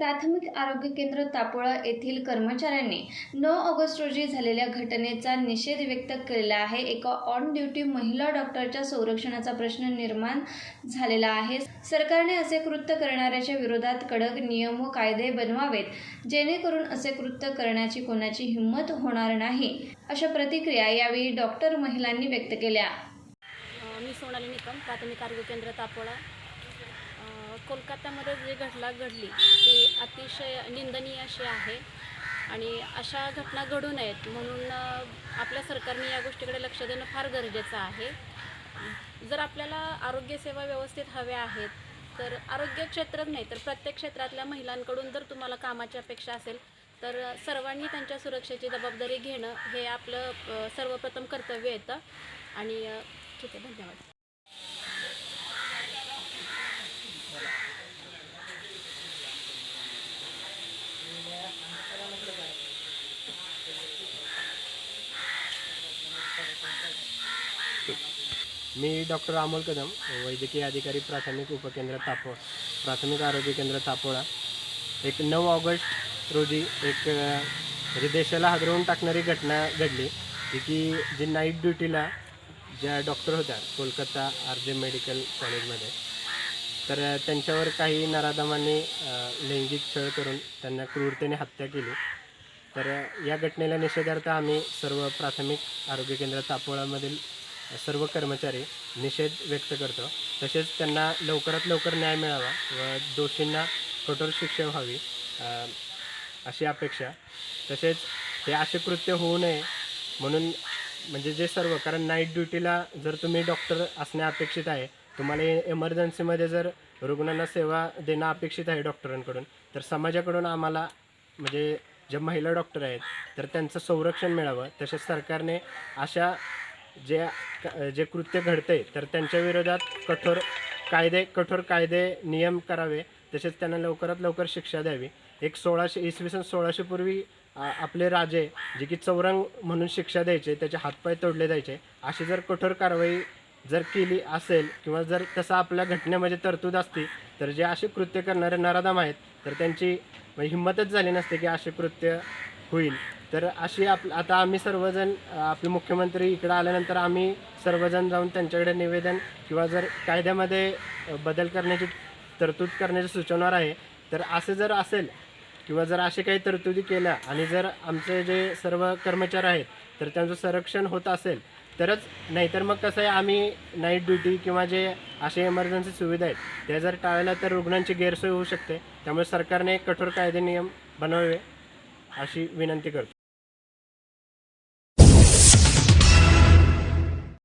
प्राथमिक आरोग्य केंद्र तापोळा येथील कर्मचाऱ्यांनी नऊ ऑगस्ट रोजी झालेल्या घटनेचा निषेध व्यक्त केलेला आहे. एका ऑन ड्युटी महिला डॉक्टरच्या संरक्षणाचा प्रश्न निर्माण झालेला आहे. सरकारने असे कृत्य करणाऱ्याच्या विरोधात कडक नियम व कायदे बनवावेत जेणेकरून असे कृत्य करण्याची कोणाची हिंमत होणार नाही अशा प्रतिक्रिया यावेळी डॉक्टर महिलांनी व्यक्त केल्या. मी सोनाली निकम प्राथमिक आरोग्य केंद्र तापोळा. कोलकात्यामध्ये जे घटना घडली ती अतिशय निंदनीय अशी आहे. आणि अशा घटना घडू नयेत म्हणून आपल्या सरकारने या गोष्टीकडे लक्ष देणं फार गरजेचं आहे. जर आपल्याला आरोग्यसेवा व्यवस्थित हव्या आहेत तर आरोग्य क्षेत्रात नाही तर प्रत्येक क्षेत्रातल्या महिलांकडून जर तुम्हाला कामाची अपेक्षा असेल तर सर्वांनी त्यांच्या सुरक्षेची जबाबदारी घेणं हे आपलं सर्वप्रथम कर्तव्य येतं. आणि ठीक आहे धन्यवाद. मी डॉक्टर अमोल कदम वैद्यकीय अधिकारी प्राथमिक उपकेंद्र तापोळ प्राथमिक आरोग्य केंद्र तापोळा एक नऊ ऑगस्ट रोजी एक म्हणजे देशाला हादरवून टाकणारी घटना घडली. जी की जी नाईट ड्युटीला ज्या डॉक्टर होत्या कोलकाता आर जे मेडिकल कॉलेजमध्ये. तर त्यांच्यावर काही नराधमांनी लैंगिक छळ करून त्यांना क्रूरतेने हत्या केली. तर या घटनेला निषेधार्थ आम्ही सर्व प्राथमिक आरोग्य केंद्र तापोळामधील सर्व कर्मचारी निषेध व्यक्त करतो. तसेच त्यांना लवकरात लवकर न्याय मिळावा व दोषींना कठोर शिक्षा व्हावी अशी अपेक्षा. तसेच हे असे कृत्य होऊ नये म्हणून म्हणजे जे सर्व कारण नाईट ड्युटीला जर तुम्ही डॉक्टर असणे अपेक्षित आहे तुम्हाला इमर्जन्सीमध्ये जर रुग्णांना सेवा देणं अपेक्षित आहे डॉक्टरांकडून तर समाजाकडून आम्हाला म्हणजे ज्या महिला डॉक्टर आहेत तर त्यांचं संरक्षण मिळावं. तसेच सरकारने अशा जे जे कृत्य घडते तर त्यांच्या विरोधात कठोर कायदे कठोर कायदे नियम करावे. तसेच त्यांना लवकरात लवकर शिक्षा द्यावी. एक सोळाशे इसवी सन सोळाशे पूर्वी आपले राजे जे की चौरंग म्हणून शिक्षा द्यायचे त्याचे हातपाय तोडले जायचे. अशी जर कठोर कारवाई जर केली असेल किंवा जर तसा आपल्या घटनेमध्ये तरतूद असती तर जे असे कृत्य करणारे नराधाम आहेत तर त्यांची हिंमतच झाली नसते की असे कृत्य होईल. तर अशी आप आता आम्ही सर्वजण आपले मुख्यमंत्री इकडे आल्यानंतर आम्ही सर्वजण जाऊन त्यांच्याकडे निवेदन किंवा जर कायद्यामध्ये बदल करण्याची तरतूद करण्याची सुचवणार आहे तर असं जर असेल किंवा जर असे काही तरतुदी केल्या आणि जर आमचे जे सर्व कर्मचारी आहेत तर त्यांचं संरक्षण होत असेल तरच नाहीतर मग कसं आहे आम्ही नाईट ड्युटी किंवा जे असे इमर्जन्सी सुविधा आहेत त्या जर टाळल्या तर रुग्णांची गैरसोय होऊ शकते. त्यामुळे सरकारने कठोर कायदे नियम बनवावे. अशी विनंती करतो.